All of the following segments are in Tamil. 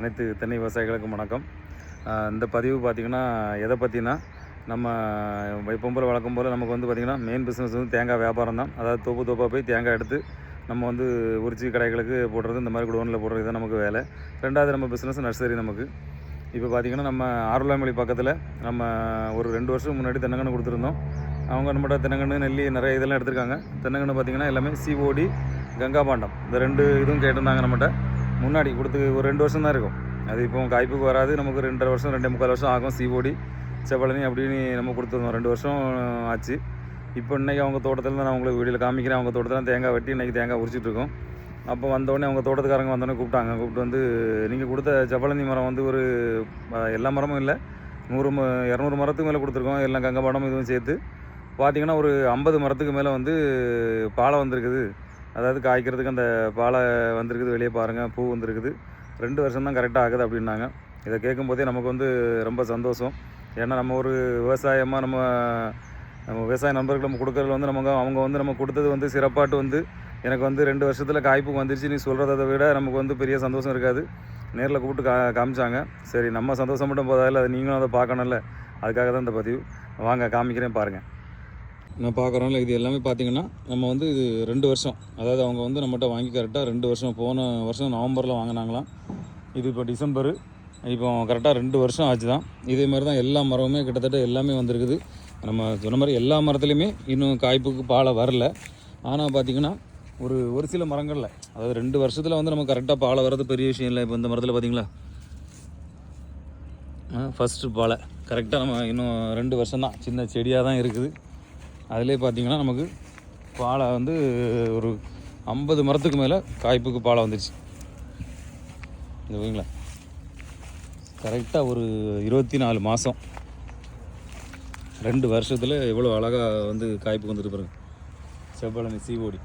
அனைத்து தென்னை விவசாயிகளுக்கும் வணக்கம். இந்த பதிவு பார்த்திங்கன்னா எதை பற்றினா நம்ம எப்பவும் போல் வழக்கம் போல் நமக்கு வந்து பார்த்திங்கன்னா மெயின் பிஸ்னஸ் வந்து தேங்காய் வியாபாரம் தான். அதாவது தோப்பு தோப்பாக போய் தேங்காய் எடுத்து நம்ம வந்து உரிச்சி கடைகளுக்கு போடுறது இந்த மாதிரி குடோனில் போடுறது தான் நமக்கு வேலை. ரெண்டாவது நம்ம பிஸ்னஸ் நர்சரி நமக்கு. இப்போ பார்த்திங்கன்னா நம்ம ஆருளாமொழி பக்கத்தில் நம்ம ஒரு ரெண்டு வருஷம் முன்னாடி தென்னங்கன்று கொடுத்துருந்தோம். அவங்க நம்மகிட்ட தென்னங்கன்று நெல்லி நிறைய இதெல்லாம் எடுத்திருக்காங்க. தென்னங்கன்று பார்த்திங்கன்னா எல்லாமே சிஓடி கங்கா பாண்டம். இந்த ரெண்டு இதுவும் கேட்டிருந்தாங்க நம்மகிட்ட. முன்னாடி கொடுத்து ஒரு ரெண்டு வருஷம் தான் இருக்கும். அது இப்போ காய்ப்புக்கு வராது. நமக்கு ரெண்டரை வருஷம் ரெண்டே முக்கால் வருஷம் ஆகும். சிஓடி செவ்வழனி அப்படின்னு நம்ம கொடுத்துருந்தோம். ரெண்டு வருஷம் ஆச்சு. இப்போ இன்றைக்கி அவங்க தோட்டத்தில் தான் நான் உங்களுக்கு வீடியோவில் காமிக்கிறேன். அவங்க தோட்டத்தில் தேங்காய் வெட்டி இன்றைக்கி தேங்காய் உரிச்சிட்ருக்கோம் அப்போ வந்தோடனே அவங்க தோட்டத்துக்காரங்க வந்தோடனே கூப்பிட்டாங்க. கூப்பிட்டு வந்து நீங்கள் கொடுத்த ஜப்பலந்தி மரம் வந்து ஒரு எல்லா மரமும் இல்லை. நூறு ம இரநூறு மரத்துக்கு மேலே கொடுத்துருக்கோம். எல்லாம் கங்கபாடம் இதுவும் சேர்த்து. பார்த்தீங்கன்னா ஒரு ஐம்பது மரத்துக்கு மேலே வந்து பாலை வந்திருக்குது. அதாவது காய்க்கிறதுக்கு அந்த பாலை வந்திருக்குது வெளியே பாருங்கள் பூ வந்திருக்குது. ரெண்டு வருஷம் தான் கரெக்டாக ஆகுது அப்படின்னாங்க. இதை கேட்கும்போதே நமக்கு வந்து ரொம்ப சந்தோஷம். ஏன்னா நம்ம ஒரு விவசாயமாக நம்ம நம்ம விவசாய நண்பர்கள் நம்ம கொடுக்குறது வந்து நமக்கு அவங்க வந்து நம்ம கொடுத்தது வந்து சிறப்பாட்டு வந்து எனக்கு வந்து ரெண்டு வருஷத்தில் காய்ப்புக்கு வந்துருச்சு. நீ சொல்கிறத விட நமக்கு வந்து பெரிய சந்தோஷம் இருக்காது. நேரில் கூப்பிட்டு கா காமிச்சாங்க. சரி நம்ம சந்தோஷம் மட்டும் போதாதில்ல அது நீங்களும் அதை பார்க்கணும்ல. அதுக்காக தான் இந்த பதிவு. வாங்க காமிக்கிறேன் பாருங்கள் நான் பார்க்குறோம்ல இது எல்லாமே பார்த்தீங்கன்னா நம்ம வந்து இது ரெண்டு வருஷம். அதாவது அவங்க வந்து நம்மகிட்ட வாங்கி கரெக்டாக ரெண்டு வருஷம் போன வருஷம் நவம்பரில் வாங்கினாங்களாம். இது இப்போ டிசம்பரு இப்போ கரெக்டாக ரெண்டு வருஷம் ஆச்சு தான் இதே மாதிரி தான் எல்லா மரமுமே கிட்டத்தட்ட எல்லாமே வந்திருக்குது. நம்ம சொன்ன மாதிரி எல்லா மரத்துலேயுமே இன்னும் காய்ப்புக்கு பாலை வரல. ஆனால் பார்த்திங்கன்னா ஒரு ஒரு சில மரங்களில் அதாவது ரெண்டு வருஷத்தில் வந்து நம்ம கரெக்டாக பாலை வர்றது பெரிய விஷயம் இல்லை. இப்போ இந்த மரத்தில் பார்த்தீங்களா? ஃபஸ்ட்டு பாலை. கரெக்டாக நம்ம இன்னும் ரெண்டு வருஷம் தான் சின்ன செடியாக தான் இருக்குது. அதிலே பார்த்தீங்கன்னா நமக்கு பாலை வந்து ஒரு ஐம்பது மரத்துக்கு மேலே காய்ப்புக்கு பாலை வந்துடுச்சு ஓகேங்களா கரெக்டாக ஒரு இருபத்தி நாலு மாதம் ரெண்டு வருஷத்தில் எவ்வளோ அழகாக வந்து காய்ப்புக்கு வந்துட்டு பாருங்க. செவ்வழனி சீவோடி.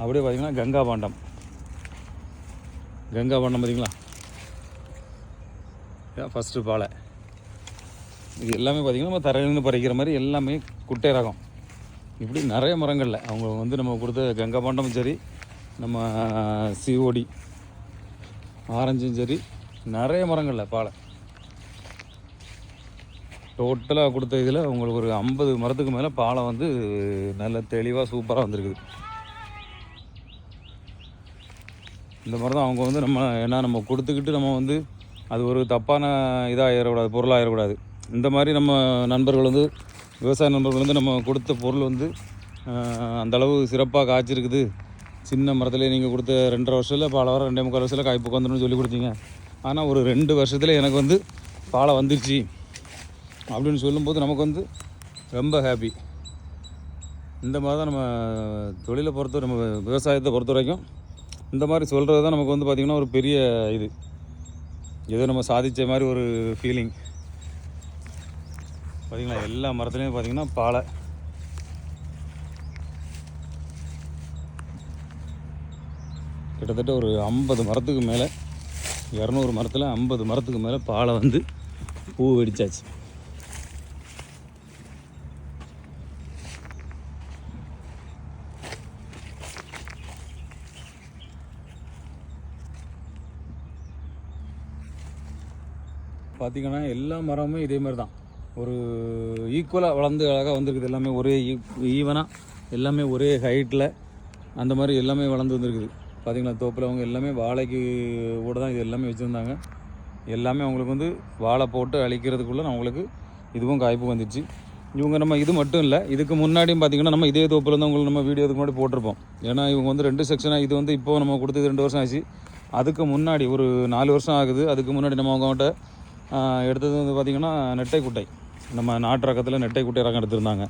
அப்படியே பார்த்தீங்கன்னா கங்கா பாண்டம். கங்கா பாண்டம் பார்த்தீங்களா? ஃபஸ்ட்டு பாலை. இது எல்லாமே பார்த்திங்கன்னா நம்ம தரையிலிருந்து பறிக்கிற மாதிரி எல்லாமே குட்டை ரகம். இப்படி நிறைய மரங்களில். அவங்க வந்து நம்ம கொடுத்த கங்கா பாண்டமும் சரி நம்ம சிஓடி ஆரஞ்சும் சரி நிறைய மரங்களில் பாலை. டோட்டலாக கொடுத்த இதில் உங்களுக்கு ஒரு ஐம்பது மரத்துக்கு மேலே பாலை வந்து நல்ல தெளிவாக சூப்பராக வந்திருக்குது. இந்த மாதிரி தான் அவங்க வந்து நம்ம ஏன்னா நம்ம கொடுத்துக்கிட்டு நம்ம வந்து அது ஒரு தப்பான இதாக ஆயிடக்கூடாது பொருளாக ஆயிடக்கூடாது இந்த மாதிரி நம்ம நண்பர்கள் வந்து விவசாய நண்பர்கள் வந்து நம்ம கொடுத்த பொருள் வந்து அந்தளவு அந்த அளவு சிறப்பாக காய்ச்சிருக்குது. சின்ன மரத்துலேயே நீங்கள் கொடுத்த ரெண்டரை வருஷத்தில் பாலை வர ரெண்டே முக்கால் வருஷத்தில் காய்ப்பு வந்துடும் சொல்லி கொடுத்தீங்க. ஆனால் ஒரு ரெண்டு வருஷத்தில் எனக்கு வந்து பாலை வந்துருச்சு. அப்படின்னு சொல்லும்போது நமக்கு வந்து ரொம்ப ஹாப்பி இந்த மாதிரி தான் நம்ம தொழிலை பொறுத்த நம்ம விவசாயத்தை பொறுத்த வரைக்கும் இந்த மாதிரி சொல்கிறது தான் நமக்கு வந்து பார்த்திங்கன்னா ஒரு பெரிய இது. ஏதோ நம்ம சாதித்த மாதிரி ஒரு ஃபீலிங் பார்த்திங்களா எல்லா மரத்துலேயும் பார்த்தீங்கன்னா பாலை. கிட்டத்தட்ட ஒரு ஐம்பது மரத்துக்கு மேலே இரநூறு மரத்தில் ஐம்பது மரத்துக்கு மேலே பாலை வந்து பூ வெடிச்சாச்சு. பார்த்திங்கன்னா எல்லா மரமுமே இதே மாதிரி தான். ஒரு ஈக்குவலாக வளர்ந்து அழகாக வந்திருக்குது. எல்லாமே ஒரே e, ஈவனாக எல்லாமே ஒரே ஹைட்டில் அந்த மாதிரி எல்லாமே வளர்ந்து வந்திருக்குது. பார்த்திங்கன்னா தோப்பில் அவங்க எல்லாமே வாழைக்கு கூட தான் இது எல்லாமே வச்சுருந்தாங்க. எல்லாமே அவங்களுக்கு வந்து வாழை போட்டு அழிக்கிறதுக்குள்ளே அவங்களுக்கு இதுவும் காய்ப்பு வந்துடுச்சு இவங்க நம்ம இது மட்டும் இல்லை இதுக்கு முன்னாடியும் பார்த்திங்கன்னா நம்ம இதே தோப்பில் வந்து அவங்களுக்கு நம்ம வீடியோ இதுக்கு முன்னாடி போட்டிருப்போம். ஏன்னா இவங்க வந்து ரெண்டு செக்ஷனாக இது வந்து இப்போ நம்ம கொடுத்தது ரெண்டு வருஷம் ஆச்சு. அதுக்கு முன்னாடி ஒரு நாலு வருஷம் ஆகுது. அதுக்கு முன்னாடி நம்ம அவங்ககிட்ட ஆஹ், எடுத்தது வந்து பார்த்திங்கன்னா நெட்டை குட்டை நம்ம நாட்டு ரகத்தில் நெட்டை குட்டை ரகம் எடுத்திருந்தாங்க.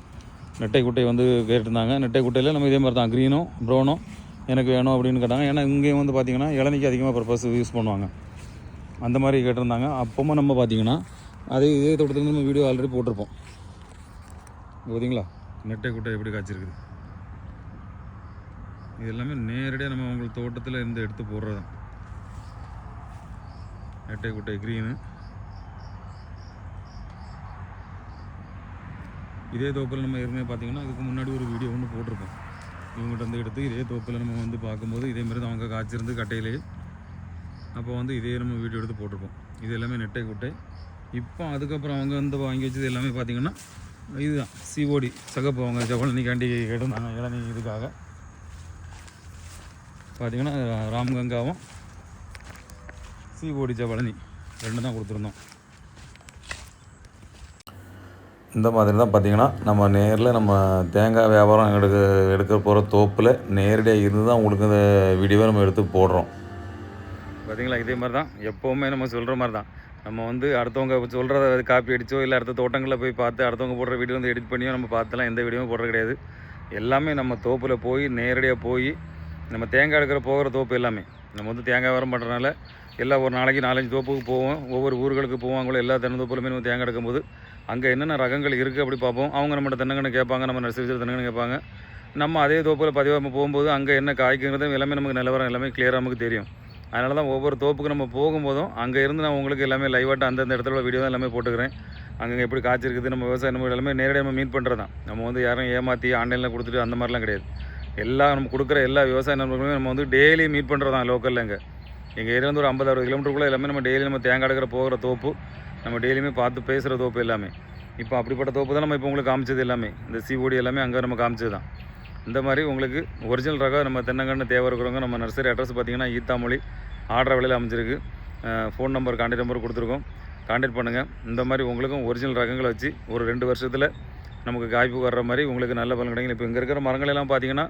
நெட்டை குட்டை வந்து கேட்டிருந்தாங்க. நெட்டை குட்டையில் நம்ம இதே மாதிரி தான் க்ரீனும் ப்ரௌனும் எனக்கு வேணும் அப்படின்னு கேட்டாங்க. ஏன்னா இங்கேயும் வந்து பார்த்திங்கன்னா இளநிக்கு அதிகமாக பர்பஸ் யூஸ் பண்ணுவாங்க. அந்த மாதிரி கேட்டிருந்தாங்க. அப்போவும் நம்ம பார்த்திங்கன்னா அதே இதே தோட்டத்தில் நம்ம வீடியோ ஆல்ரெடி போட்டிருப்போம். பார்த்தீங்களா நெட்டை குட்டை எப்படி காய்ச்சிருக்குது? இது எல்லாமே நேரடியாக நம்ம உங்களுக்கு தோட்டத்தில் இருந்து எடுத்து போடுறது தான் நெட்டை குட்டை க்ரீனு இதே தோப்பில் நம்ம ஏற்கனவே பார்த்திங்கன்னா இதுக்கு முன்னாடி ஒரு வீடியோ ஒன்று போட்டிருப்போம் இவங்ககிட்ட வந்து எடுத்து இதே தோப்பில் நம்ம வந்து பார்க்கும்போது இதே மாதிரி தான் அவங்க காய்ச்சிருந்து கட்டையிலேயே அப்போ வந்து இதே நம்ம வீடியோ எடுத்து போட்டிருப்போம். இது எல்லாமே நெட்டை குட்டை இப்போ அதுக்கப்புறம் அவங்க வந்து வாங்கி வச்சது எல்லாமே பார்த்தீங்கன்னா இதுதான். சிஓடி சகப்பு அவங்க ஜவளனிக்காண்டி எடுந்தாங்க இளநீ இதுக்காக. பார்த்திங்கன்னா ராம்கங்காவும் சிஓடி ஜவளனி ரெண்டு தான் கொடுத்துருந்தோம். இந்த மாதிரி தான் பார்த்தீங்கன்னா நம்ம நேரில் நம்ம தேங்காய் வியாபாரம் எடுக்க எடுக்க போகிற தோப்பில் நேரடியாக இருந்து தான் உங்களுக்கு இந்த வீடியோவை நம்ம எடுத்து போடுறோம். பார்த்தீங்களா இதே மாதிரி தான். எப்போவுமே நம்ம சொல்கிற மாதிரி தான். நம்ம வந்து அடுத்தவங்க சொல்கிறத காப்பி அடித்தோ இல்லை அடுத்த தோட்டங்களில் போய் பார்த்து அடுத்தவங்க போடுற வீடியோ வந்து எடிட் பண்ணியோ நம்ம பார்த்துலாம் எந்த வீடியோவும் போடுறது கிடையாது. எல்லாமே நம்ம தோப்பில் போய் நேரடியாக போய் நம்ம தேங்காய் எடுக்கிற போகிற தோப்பு எல்லாமே. நம்ம வந்து தேங்காய் வியாபாரம் பண்ணுறதுனால எல்லா ஒரு நாளைக்கு நாலஞ்சு தோப்புக்கு போவோம். ஒவ்வொரு ஊர்களுக்கு போவாங்களோ எல்லா தென்னந்தோப்புலையுமே நம்ம தேங்காய் எடுக்கும்போது அங்கே என்னென்ன ரகங்கள் இருக்குது அப்படி பார்ப்போம். அவங்க நம்மகிட்ட தென்னங்கன்னு கேட்பாங்க நம்ம நர்சரி தென்னங்கன்னு கேட்பாங்க. நம்ம அதே தோப்பில் பதிவாக போகும்போது அங்கே என்ன காய்க்குங்கிறது எல்லாமே நமக்கு நிலவரம் எல்லாமே கிளியராக நமக்கு தெரியும். அதனால தான் ஒவ்வொரு தோப்புக்கு நம்ம போகும்போதும் அங்கே இருந்து நான் உங்களுக்கு எல்லாமே லைவாட்ட அந்தந்த இடத்துல வீடியோ தான் எல்லாமே போட்டுக்கிறேன். அங்கே எப்படி காய்ச்சிருக்குது நம்ம விவசாயம் நம்ம எல்லாமே நேரடியாக நம்ம மீட் பண்ணுறது தான் நம்ம வந்து யாரும் ஏமாற்றி ஆன்லைனில் கொடுத்துட்டு அந்த மாதிரிலாம் கிடையாது. எல்லா நம்ம கொடுக்குற எல்லா விவசாய நண்பர்களுமே நம்ம வந்து டெய்லி மீட் பண்ணுறது தான் லோக்கலில் இங்கே. எங்கள் ஏரியாவிலேருந்து ஒரு ஐம்பது அறுபது கிலோமீட்டருக்குள்ளே எல்லாமே நம்ம டெய்லி நம்ம தேங்காய் எடுக்கிற போகிற தோப்பு. நம்ம டெய்லியுமே பார்த்து பேசுகிற தோப்பு எல்லாமே. இப்போ அப்படிப்பட்ட தோப்பு தான் நம்ம இப்போ உங்களுக்கு காமிச்சது எல்லாமே. இந்த சிஓடி எல்லாமே அங்கே நம்ம காமிச்சது தான் இந்த மாதிரி உங்களுக்கு ஒரிஜினல் ரகம் நம்ம தென்னங்கன்று தேவை இருக்கிறவங்க நம்ம நர்சரி அட்ரஸ் பார்த்தீங்கன்னா ஈத்தாமொழி ஆர்டர் விலையில் அமைஞ்சிருக்கு. ஃபோன் நம்பர் கான்டாக்ட் நம்பர் கொடுத்துருக்கோம். கான்டாக்ட் பண்ணுங்கள் இந்த மாதிரி உங்களுக்கும் ஒரிஜினல் ரகங்களை வச்சு ஒரு ரெண்டு வருஷத்தில் நமக்கு காய்ப்பு வர்ற மாதிரி உங்களுக்கு நல்ல பலன் கிடைக்கும். இப்போ இங்கே இருக்கிற மரங்கள் எல்லாம் பார்த்தீங்கன்னா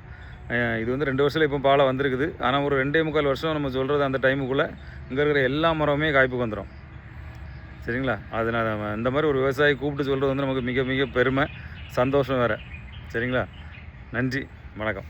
இது வந்து ரெண்டு வருஷத்தில் இப்போ பாலை வந்திருக்குது. ஆனால் ஒரு ரெண்டே முக்கால் வருஷம் நம்ம சொல்கிறது அந்த டைமுக்குள்ளே இங்கே இருக்கிற எல்லா மரமுமே காய்ப்புக்கு வந்துடும் சரிங்களா? அதனால் நம்ம இந்த மாதிரி ஒரு விவசாயி கூப்பிட்டு சொல்கிறது வந்து நமக்கு மிக மிக பெருமை சந்தோஷம் வேறு. சரிங்களா? நன்றி வணக்கம்.